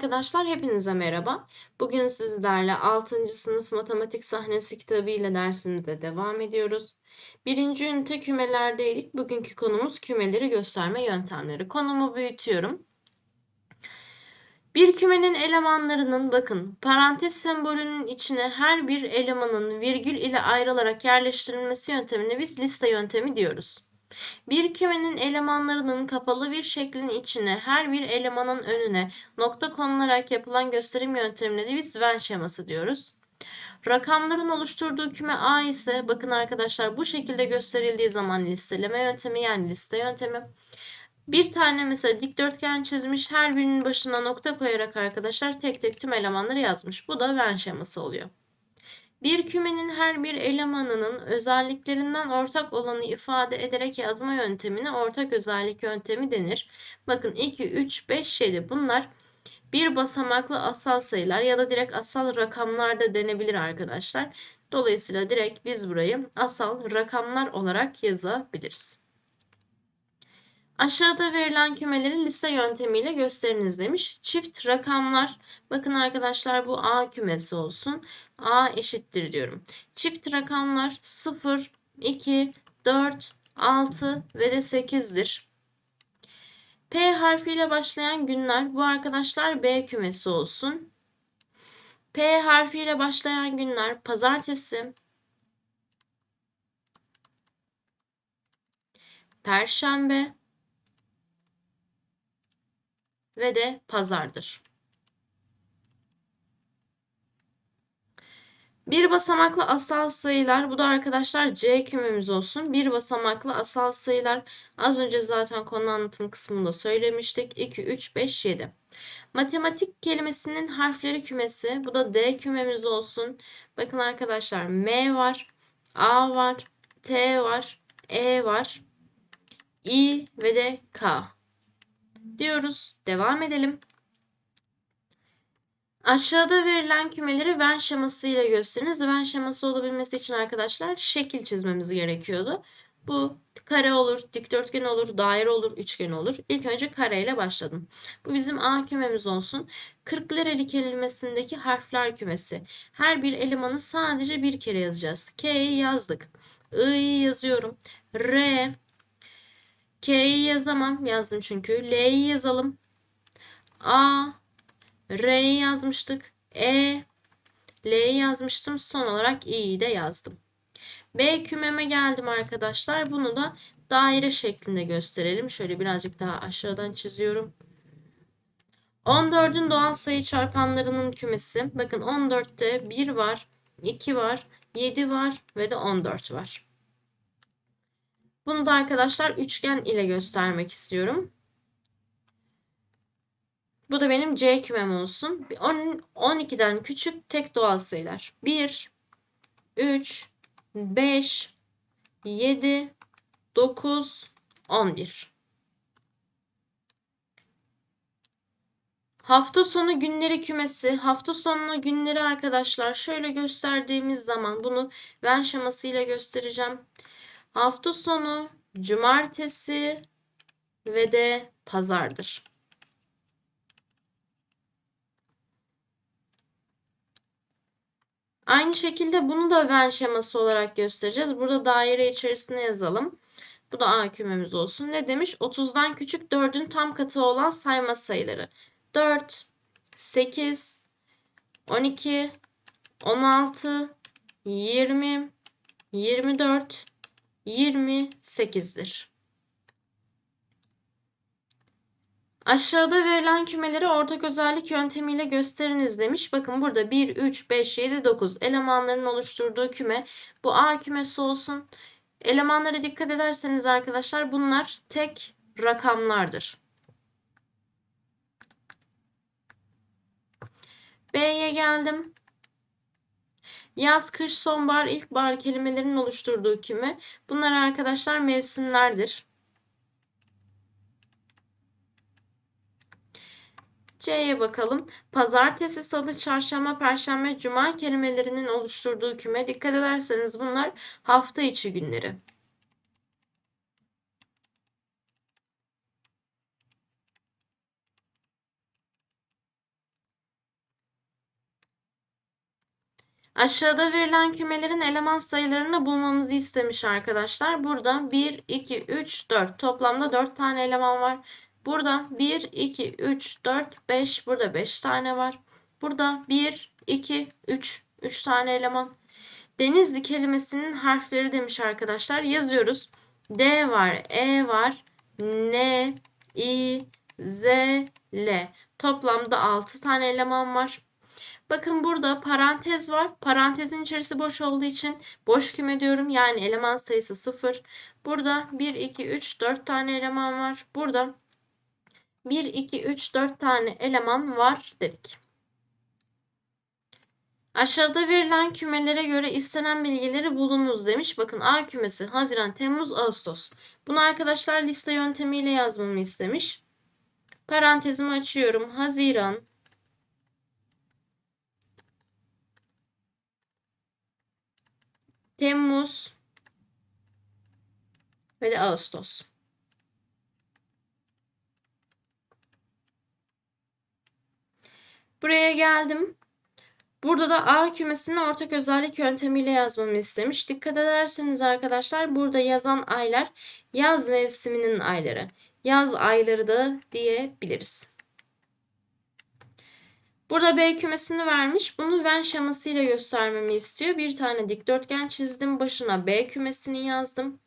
arkadaşlar, hepinize merhaba. Bugün sizlerle 6. sınıf matematik sahnesi kitabı ile dersimize devam ediyoruz. Birinci ünite kümelerdeydik. Bugünkü konumuz kümeleri gösterme yöntemleri. Konumu büyütüyorum. Bir kümenin elemanlarının bakın parantez sembolünün içine her bir elemanın virgül ile ayrılarak yerleştirilmesi yöntemine biz liste yöntemi diyoruz. Bir kümenin elemanlarının kapalı bir şeklin içine her bir elemanın önüne nokta konularak yapılan gösterim yöntemine de biz Venn şeması diyoruz. Rakamların oluşturduğu küme A ise bakın arkadaşlar bu şekilde gösterildiği zaman listeleme yöntemi yani liste yöntemi. Bir tane mesela dikdörtgen çizmiş her birinin başına nokta koyarak arkadaşlar tek tek tüm elemanları yazmış. Bu da Venn şeması oluyor. Bir kümenin her bir elemanının özelliklerinden ortak olanı ifade ederek yazma yöntemine ortak özellik yöntemi denir. Bakın 2, 3, 5, 7 bunlar bir basamaklı asal sayılar ya da direkt asal rakamlar da denebilir arkadaşlar. Dolayısıyla direkt biz burayı asal rakamlar olarak yazabiliriz. Aşağıda verilen kümeleri liste yöntemiyle gösteriniz demiş. Çift rakamlar. Bakın arkadaşlar bu A kümesi olsun. A eşittir diyorum. Çift rakamlar 0, 2, 4, 6 ve de 8'dir. P harfiyle başlayan günler bu arkadaşlar B kümesi olsun. P harfiyle başlayan günler pazartesi, perşembe, ve de pazardır. Bir basamaklı asal sayılar. Bu da arkadaşlar C kümemiz olsun. Bir basamaklı asal sayılar. Az önce zaten konu anlatım kısmında söylemiştik. 2, 3, 5, 7. Matematik kelimesinin harfleri kümesi. Bu da D kümemiz olsun. Bakın arkadaşlar M var. A var. T var. E var. I ve de K diyoruz. Devam edelim. Aşağıda verilen kümeleri Venn şeması ile gösteriniz. Venn şeması olabilmesi için arkadaşlar şekil çizmemiz gerekiyordu. Bu kare olur, dikdörtgen olur, daire olur, üçgen olur. İlk önce kareyle başladım. Bu bizim A kümemiz olsun. 40 lireli kelimesindeki harfler kümesi. Her bir elemanı sadece bir kere yazacağız. K'yi yazdık. I'yi yazıyorum. R, K'yi yazamam. Yazdım çünkü. L'yi yazalım. A, R'yi yazmıştık. E, L'yi yazmıştım. Son olarak İ'yi de yazdım. B kümeme geldim arkadaşlar. Bunu da daire şeklinde gösterelim. Şöyle birazcık daha aşağıdan çiziyorum. 14'ün doğal sayı çarpanlarının kümesi. Bakın 14'te 1 var, 2 var, 7 var ve de 14 var. Bunu da arkadaşlar üçgen ile göstermek istiyorum. Bu da benim C kümem olsun. 12'den küçük tek doğal sayılar. 1, 3, 5, 7, 9, 11. Hafta sonu günleri kümesi. Hafta sonu günleri arkadaşlar şöyle gösterdiğimiz zaman bunu Venn şemasıyla göstereceğim. Hafta sonu cumartesi ve de pazardır. Aynı şekilde bunu da Venn şeması olarak göstereceğiz. Burada daire içerisine yazalım. Bu da A kümemiz olsun. Ne demiş? 30'dan küçük 4'ün tam katı olan sayma sayıları. 4, 8, 12, 16, 20, 24, 28'dir. Aşağıda verilen kümeleri ortak özellik yöntemiyle gösteriniz demiş. Bakın burada 1, 3, 5, 7, 9 elemanların oluşturduğu küme. Bu A kümesi olsun. Elemanlara dikkat ederseniz arkadaşlar bunlar tek rakamlardır. B'ye geldim. Yaz, kış, sonbahar, ilkbahar kelimelerinin oluşturduğu küme. Bunlar arkadaşlar mevsimlerdir. C'ye bakalım. Pazartesi, salı, çarşamba, perşembe, cuma kelimelerinin oluşturduğu küme. Dikkat ederseniz bunlar hafta içi günleri. Aşağıda verilen kümelerin eleman sayılarını bulmamızı istemiş arkadaşlar. Burada 1, 2, 3, 4. Toplamda 4 tane eleman var. Burada 1, 2, 3, 4, 5. Burada 5 tane var. Burada 1, 2, 3. 3 tane eleman. Denizli kelimesinin harfleri demiş arkadaşlar. Yazıyoruz. D var, E var, N, I, Z, L. Toplamda 6 tane eleman var. Bakın burada parantez var. Parantezin içerisi boş olduğu için boş küme diyorum. Yani eleman sayısı 0. Burada 1, 2, 3, 4 tane eleman var. Burada 1, 2, 3, 4 tane eleman var dedik. Aşağıda verilen kümelere göre istenen bilgileri bulunuz demiş. Bakın A kümesi Haziran, Temmuz, Ağustos. Bunu arkadaşlar liste yöntemiyle yazmamı istemiş. Parantezimi açıyorum. Haziran, Temmuz ve de Ağustos. Buraya geldim. Burada da A kümesini ortak özellik yöntemiyle yazmamı istemiş. Dikkat ederseniz arkadaşlar burada yazan aylar yaz mevsiminin ayları. Yaz ayları da diyebiliriz. Burada B kümesini vermiş. Bunu Venn şemasıyla göstermemi istiyor. Bir tane dikdörtgen çizdim. Başına B kümesini yazdım.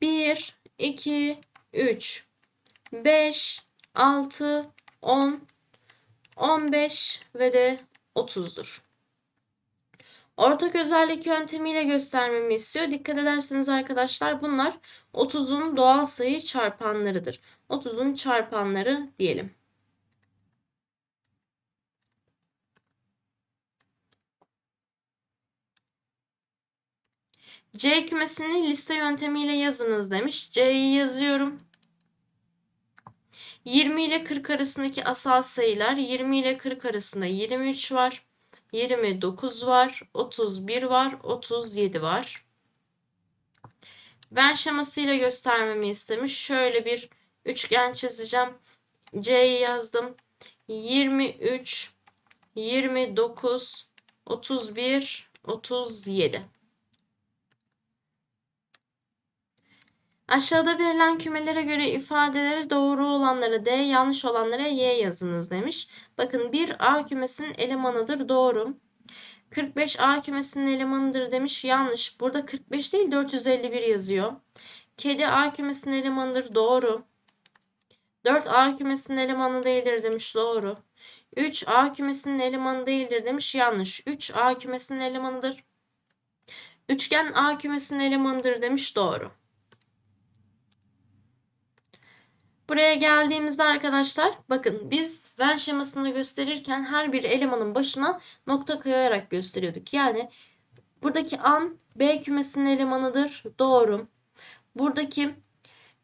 1, 2, 3, 5, 6, 10, 15 ve de 30'dur. Ortak özellik yöntemiyle göstermemi istiyor. Dikkat ederseniz arkadaşlar bunlar 30'un doğal sayı çarpanlarıdır. 30'un çarpanları diyelim. C kümesini liste yöntemiyle yazınız demiş. C'yi yazıyorum. 20 ile 40 arasındaki asal sayılar 20 ile 40 arasında 23 var. 29 var, 31 var, 37 var. Ben şemasıyla göstermemi istemiş. Şöyle bir üçgen çizeceğim. C'yi yazdım. 23, 29, 31, 37. Aşağıda verilen kümelere göre ifadeleri doğru olanlara D, yanlış olanlara Y yazınız demiş. Bakın bir A kümesinin elemanıdır doğru. 45 A kümesinin elemanıdır demiş yanlış. Burada 45 değil 451 yazıyor. Kedi A kümesinin elemanıdır doğru. 4 A kümesinin elemanı değildir demiş doğru. 3 A kümesinin elemanı değildir demiş yanlış. 3 A kümesinin elemanıdır. Üçgen A kümesinin elemanıdır demiş doğru. Buraya geldiğimizde arkadaşlar bakın biz Venn şemasını gösterirken her bir elemanın başına nokta koyarak gösteriyorduk. Yani buradaki an B kümesinin elemanıdır. Doğru. Buradaki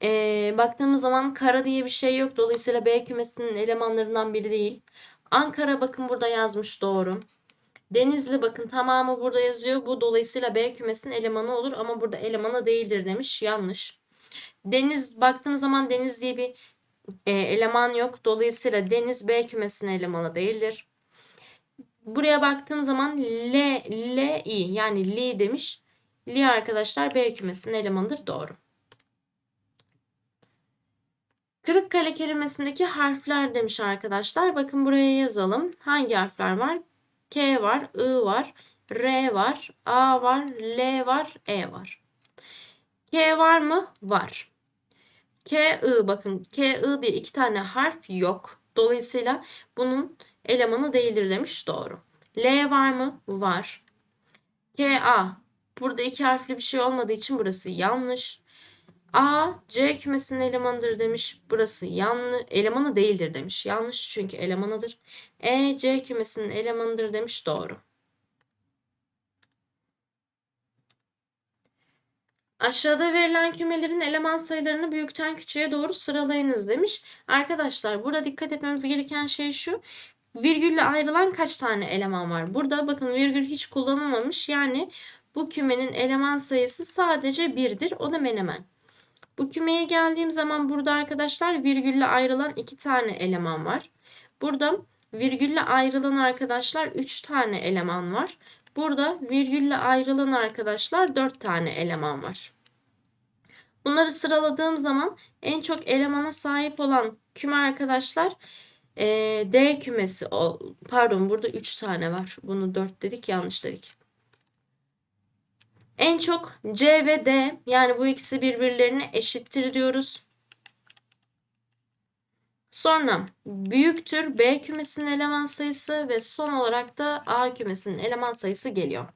e, baktığımız zaman kara diye bir şey yok. Dolayısıyla B kümesinin elemanlarından biri değil. Ankara bakın burada yazmış doğru. Denizli bakın tamamı burada yazıyor. Bu dolayısıyla B kümesinin elemanı olur ama burada elemanı değildir demiş. Yanlış. Deniz baktığımız zaman deniz diye bir e, eleman yok. Dolayısıyla deniz B kümesinin elemanı değildir. Buraya baktığım zaman L, L, I yani Li demiş. Li arkadaşlar B kümesinin elemanıdır. Doğru. Kırıkkale kelimesindeki harfler demiş arkadaşlar. Bakın buraya yazalım. Hangi harfler var? K var, I var, R var, A var, L var, E var. K var mı? Var. K, I bakın K, I diye iki tane harf yok. Dolayısıyla bunun elemanı değildir demiş. Doğru. L var mı? Var. K, A. Burada iki harfli bir şey olmadığı için burası yanlış. A, C kümesinin elemanıdır demiş. Burası yanlış. Elemanı değildir demiş. Yanlış çünkü elemanıdır. E, C kümesinin elemanıdır demiş. Doğru. Aşağıda verilen kümelerin eleman sayılarını büyükten küçüğe doğru sıralayınız demiş. Arkadaşlar burada dikkat etmemiz gereken şey şu. Virgülle ayrılan kaç tane eleman var? Burada bakın virgül hiç kullanılmamış. Yani bu kümenin eleman sayısı sadece 1'dir. O da menemen. Bu kümeye geldiğim zaman burada arkadaşlar virgülle ayrılan 2 tane eleman var. Burada virgülle ayrılan arkadaşlar 3 tane eleman var. Burada virgülle ayrılan arkadaşlar 4 tane eleman var. Bunları sıraladığım zaman en çok elemana sahip olan küme arkadaşlar eee, D kümesi. O, pardon burada 3 tane var. Bunu 4 dedik yanlış dedik. En çok C ve D yani bu ikisi birbirlerine eşittir diyoruz. Sonra büyüktür B kümesinin eleman sayısı ve son olarak da A kümesinin eleman sayısı geliyor.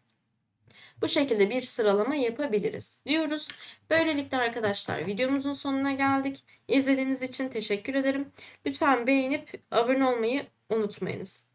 Bu şekilde bir sıralama yapabiliriz diyoruz. Böylelikle arkadaşlar videomuzun sonuna geldik. İzlediğiniz için teşekkür ederim. Lütfen beğenip abone olmayı unutmayınız.